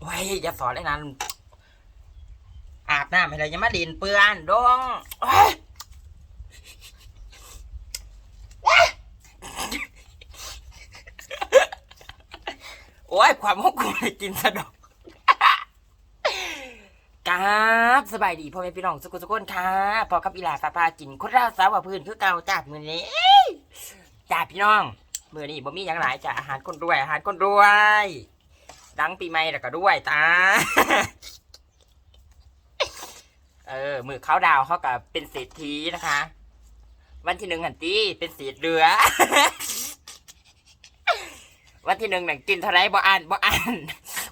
โอ้ยอย่าสอนเลยนั้นอาบน้ำอะไรยังมาดินเปื้อนดองโอ้ยโอ้ยความว่ากูเลยกินสะดอกครับสบายดีพ่อแม่พี่น้องสุกุสุกคนค่ะพอกับอีหลาปลาปลากินคนเราสาวว่าพื้นคือเก่าจากมือนี้จ้าพี่น้องมือนี้บ่มีอย่างหลายจ้าอาหารคนรวยอาหารคนรวย ดังปีใหม่แล้วก็ด้วยตา เออ มือเขาดาวเขากับเป็นเศรษฐีนะคะ วันที่หนึ่งหันตีเป็นเศษเรือ วันที่หนึ่งหนังกินเท่าไรบ่อ่านบ่อ่าน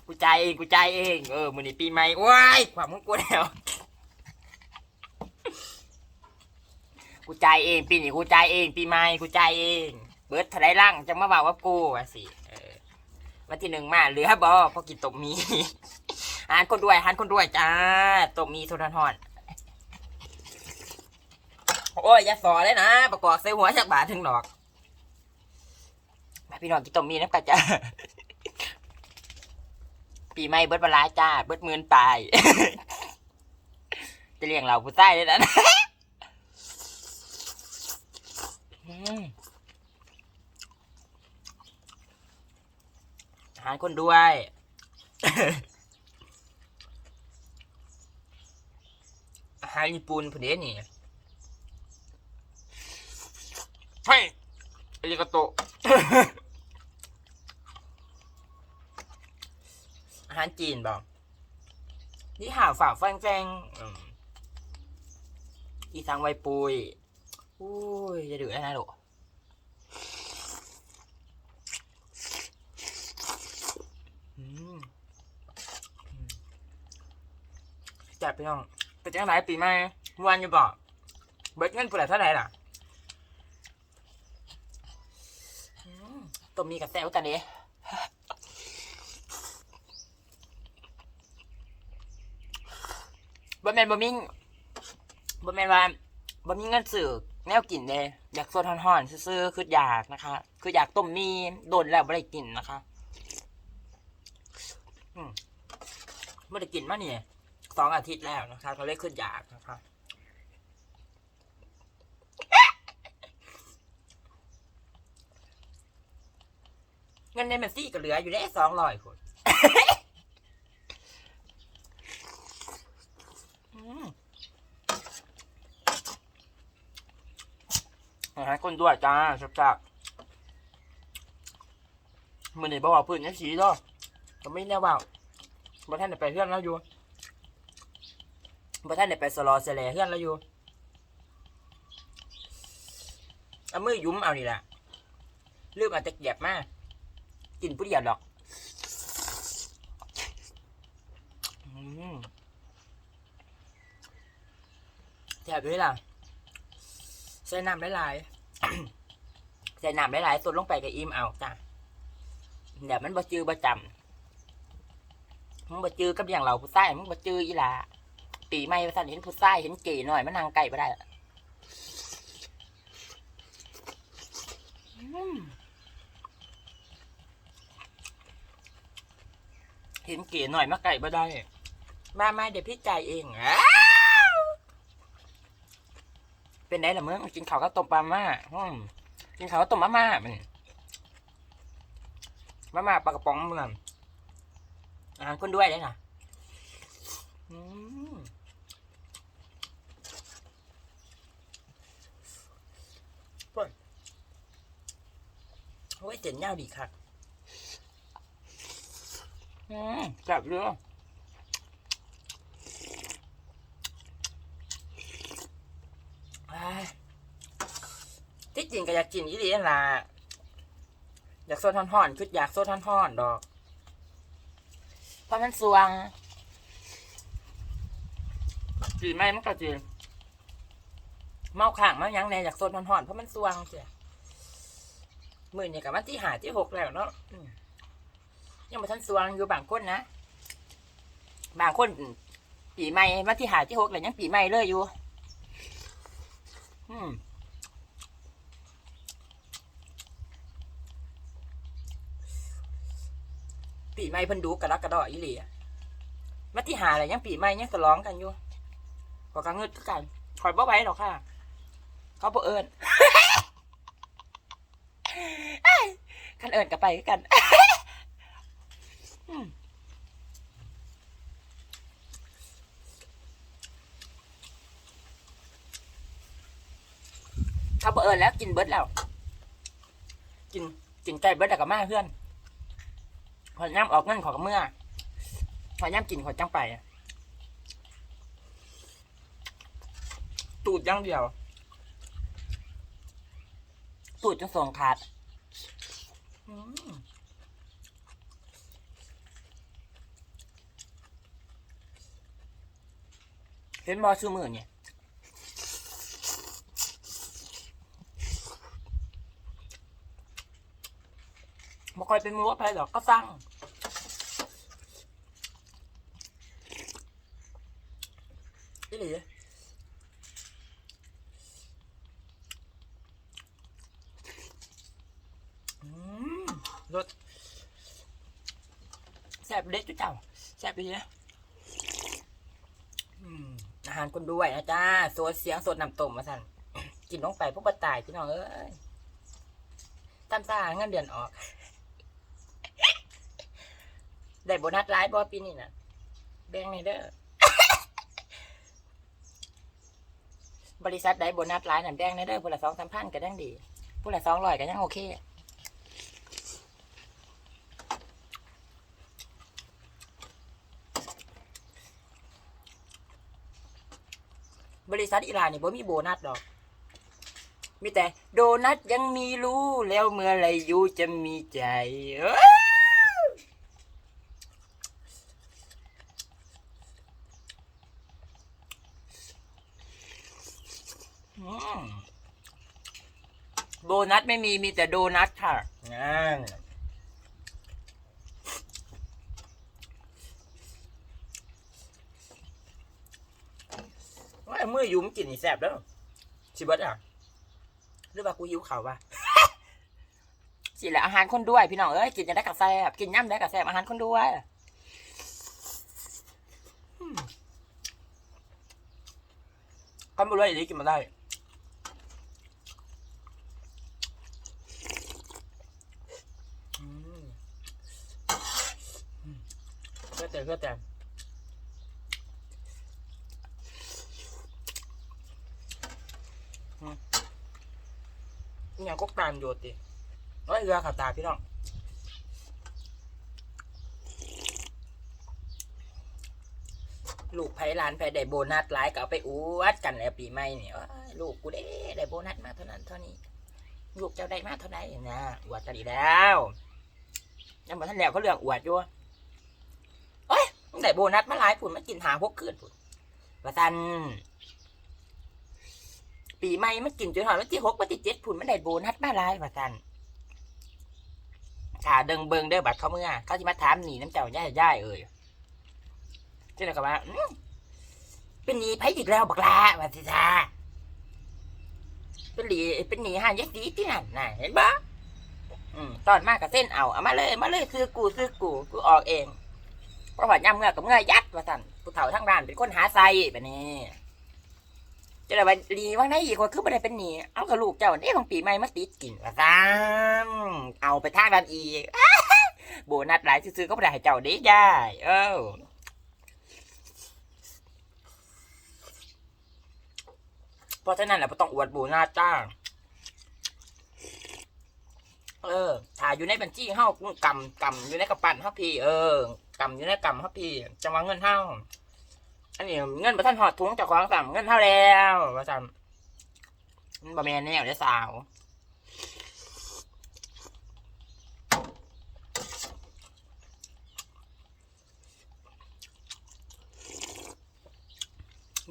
กูใจเองกูใจเองเออมือนี้ปีใหม่ว้ายความของกูแล้วกูใจเองปีนี้กูใจเอง ปีใหม่กูใจเอง เบิร์ดท่าไรล่างจะมาบอกว่ากูอะสิ วันที่หนึ่งมาเหลือบอพอกินตบมีอาหารคนด้วยอาหารคนด้วยจ้าตบมีโซดาทอนโอ้ยอย่าสอเลยนะ ประกอบใส่หัวจากบาทถึงดอกพี่น้องกินตบมีน้ำกันจ้าปีใหม่เบิดบหลาจ้า เบิดมื่นปลายจะเลี้ยงเราผู้ใต้เลยนะ อืม อา หารคนด้วย อาหารญี่ปุ่นพอดีนี่ใช่อาริกาโตอาหารจีนบอกนี่ห่าวฝ่าแฟงแฟงอืมอีสังไวปุยอุ้ยจะดื้อแล้วนะลูกอืมอืม จัดไปน้องเป็นจังไรปีใหม่เมื่อวันอยู่บอกเบิดเงินผู้ใดเท่าไหร่ล่ะต้มมีกับแซวแต่นี้บ่แมนบ่มีบ่แมนว่าบ่มีเงินซื้อแนวกินเด้อยากสดฮ้อนๆซื่อๆคืออยากนะคะ คืออยากต้มมีโดนแล้วบ่ได้กินนะคะไม่ได้กินมาเนี่ย สองอาทิตย์แล้วนะคะเขาเลยขึ้นอยากนะคะเงินในมันซี่ก็เหลืออยู่ได้สองร้อยคนอืมอาหารคนด้วยจ้าชับจับมือนี่บอกว่าพื้นยังสีเนาะก็ไม่แน่ว่าบ่ท่านไปเพื่อนแล้วอยู่ บ่ท่านได้ไปสลอเสลเพื่อนแล้วอยู่เอามือยุ้มเอานี่แหละลืมเอาตะเกียบมากกินผู้เดียวดอกแถบด้วยล่ะใส่น้ำหลายๆใส่น้ำหลายๆสดลงไปกับอิ่มเอาจ้ะเดี๋ยวมันบ่จือบ่จำมึงมาจือกับอย่างเราผู้ชายมึงมาจืออีหลา ปีใหม่มาสั่นเห็นผู้ชายเห็นเก๋หน่อยมันนางไก่ไปได้อะเห็นเก๋หน่อยมาไก่บ่ได้ มามาเดี๋ยวพี่จ่ายเองเป็นไงล่ะเมึงกินข้าวก็ต้มปลาม่ากินข้าวก็ต้มมาม่ามันมาม่าปลากระป๋องมึงน่ะอาหารคนด้วยเลยนะอืมเพิ่น โอ้ยเจ๋งยาวดีครับอืมจับเรืออ้ายที่จริงก็อยากกินอีหลีนั่นล่ะอยากโซดท่อนๆคืออยากโซดท่อนๆดอก เพราะมันสวงจีไม่มันก็จีเมาข่างมายังแน่อยากโซนหอนๆเพราะมันสวงเสีย มื่อนี่กับวันที่หาที่หกแล้วเนาะยังมาทันสวงอยู่บางคนนะบางคนปีใหม่วันที่หาที่หกเลยยังปีใหม่เลยอยู่ อืมปีใหม่เพิ่นดูกระลักกระดออีหลีอะมาที่หาอะไรยังปีใหม่ยังสลองกันอยู่ขอกังเงิดคือกันคอยบ่ไว้หรอกค่ะ เขาบ่เอิญ คันเอิญกับไปกันอืมเขาบ่เอิญแล้วกินเบิดแล้ว กินกินไก่เบิดแล้วก็มาเพื่อนขอยย่ำออกเงินขอยกับเมื่อขอยย่ำกินขอยจังไป ตูดย่างเดียว ตูดจนส่งขาด เห็นบอชื่อมือเนี่ยไม่ค่อยเป็นมือว่าใครหรอกก็สั่งนี่หรืออืม รสแซ่บเด็ดจุ๊เจ้าแซ่บไปเลยอืมอาหารคนด้วยนะจ้าโซดเสียงสดน้ำต้มมาสั่นกินลงไปพวกปลาตายพี่น้องเอ้ยตั้มซ่าเงินเดือนออก ได้โบนัสร้ายบอปีนี้น่ะแบ่งในเด้อบริษัทได้โบนัสร้ายน่ะแบ่งในเด้อผู้ละสองสามพันก็ยังดีผู้ละสองร้อยก็ยังโอเค บริษัทอีหลานนี่บ่มีโบนัสดอก มีแต่โดนัทยังมีรู้แล้วเมื่อไรอยู่จะมีใจเอ้อโบนัสไม่มีมีแต่โดนัทค่ะนั่นว่าเมื่ ออยู่มันกินนี่แสบแล้วชิบัตอะหรือว่ากูหิวข่าววะสิแหละอาหารคนด้วย พี่น้องเอ้ยกินจะได้กับแซ่บกินย่ำได้กับแซ่บอาหารคนด้วยอืมกันบุรีอย่างนี้กินมาได้อืมอืมเพื่อแต่เพื่อแต่เนี่ยก็ตามโยติเอ้ยเรือขับตาพี่น้องลูกไผ่หลานไผ่ได้โบนัสหลายก็เอาไปอวดกันแล้วปีใหม่เนี่ยว่าลูกกูได้ได้โบนัสมาเท่านั้นเท่านี้ ลูกเจ้าได้มาเท่าไหร่นะอวดกันอีกแล้วยังบอกท่านแล้วเขาเรื่องอวดอยู่โอ้ยได้โบนัสมาหลายผุนมากินหาพวกคืนผุนว่าซัน ปีใหม่มันกินจนหอดวันที่หกวันที่เจ็ดผุนมันได้โบนัสมาหลายว่าซันถาเดิงเบิงเด้อบัดเขาเมื่อเขาที่มาถามหนีน้ำเจ้าย่ายย่ายเอ่ยเจ้าหน้าก็ว่าเป็นหนีไผอีกแล้วบักลาว่าสิจ้าเป็นหนีเป็นหนีห้ายักษ์ดีที่นั่นน่ะเห็นปะตอนมากกับเส้นเอาเอามาเลยมาเลยซื้อกูซื้อกูกูออกเองเพราะว่าย่ำเงือกับเงยยัดว่าสั่นผู้เฒ่าทั้งร้านเป็นคนหาไซแบบนี้ จ้าหน้ว่าหนีว่างไหนอีกว่าคือไม่ได้เป็นหนีเอากระลูกเจ้าเนี่ยของปีใหม่มาติดกินว่าสั่นเอาไปทางด้านอีกโบนัสหลายซื้อๆก็ไม่ได้ให้เจ้าเด้ย่ายเออเพราะฉะนั้นแหละต้องอวดบูน้าจ้าเออถ่ายอยู่ในบัญชีเฮากำกำอยู่ในกระปั่นเฮาพี่ เออกำอยู่ในกำเฮาพี่จังหวะเงินเฮา อันนี้เงินประท่านหอดถุงจากของสั่งเงินเท่าแล้วว่าสั่มันบะแมนแนวได้สาว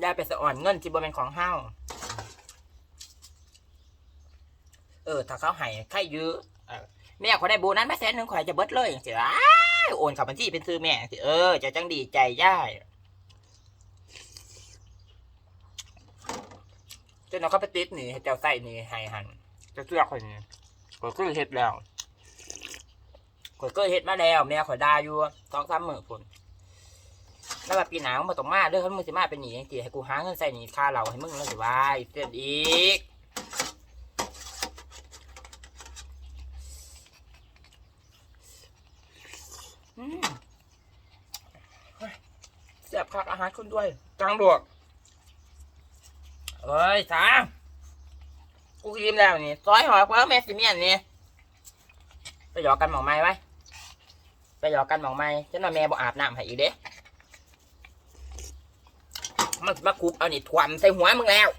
ได้ไปสะอ่อนเงินที่บะเป็นของเฮาเออ ถ้าเขาห้ใครเยอะเอแม่เขาได้โบนัสมาแสนหนึ่งขอยจะเบิดเลยอย่างเสียโอนเข้าบัญชีเป็นซื้อแม่สิเออจะจังดีใจย่าย จนเราเขาไปติดนี่ให้เจ้าใส่นี่ให้หันเจะเชื่อคนนี้ก็คือเฮ็ดแล้วข่อยก็เฮ็ดมาแล้ว แม่ข่อยด่าอยู่สองสามมื้อพุ่นแล้วแบบปีหนามึงบ่ต้องมาเด้อคันมึงสิมาเป็นหนี้จังซี่ให้กูหาเงินใส่หนี้ค่าเราให้มึงแล้วสิว่าอีกเตือนอีกอืมเสียบคักอาหารคุณด้วยจังดวก เอ้ยสามกูกินแล้วนี่ซอยหอยเพิ่มแม่สิเมียนนี่ไปหยอกกันหมองไม้ไว้ไปหยอกกันหมองไม้ฉันว่าแม่บ่อาบน้ำให้อีเด้มันมาคุกเอานี่ทวมใส่หัวมึงแล้ว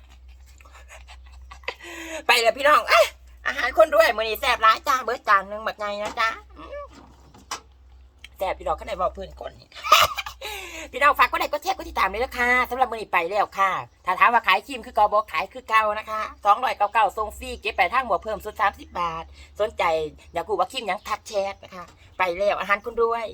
ไปเลยพี่น้องเอ้ยอาหารคนด้วยมื้อนี้แซ่บร้ายจ้าเบิร์จานหนึ่งแบักไงนะจ๊ะแซ่บพี่น้องข้างในบอกเพื่อนคนนี่ พี่น้องฝากก็ได้ก็เท่ก็ติดตามเลยนะค่ะสำหรับมือนี้ไปแล้วค่ะ ถ้าถามว่าขายครีมคือกอบอกขายคือเก่านะคะสองร้อยเก้าเก้าทรงฟรีเก็บไปทางบ่เพิ่มสุดสามสิบบาท สนใจอยากกูว่าครีมยังทักแชทนะคะ ไปแล้วอาหารคุณด้วย